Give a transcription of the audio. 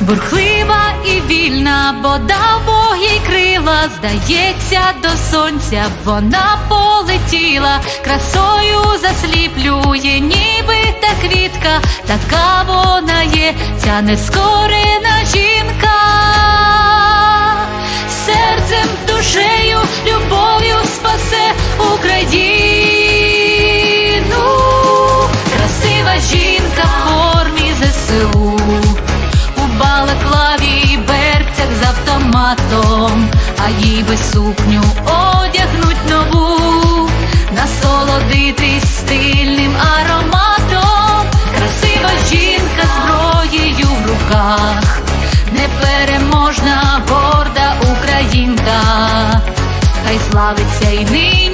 бурхлива і вільна, бо дав Бог їй крила, здається, до сонця вона полетіла, красою засліплює, ніби та квітка, така вона є, ця нескорена жінка, серцем, душею, любов'ю спасе балаклаві берцях з автоматом, а їй би сукню одягнуть нову, насолодитись стильним ароматом, красива жінка зброєю в руках, непереможна горда українка, хай славиться й нині.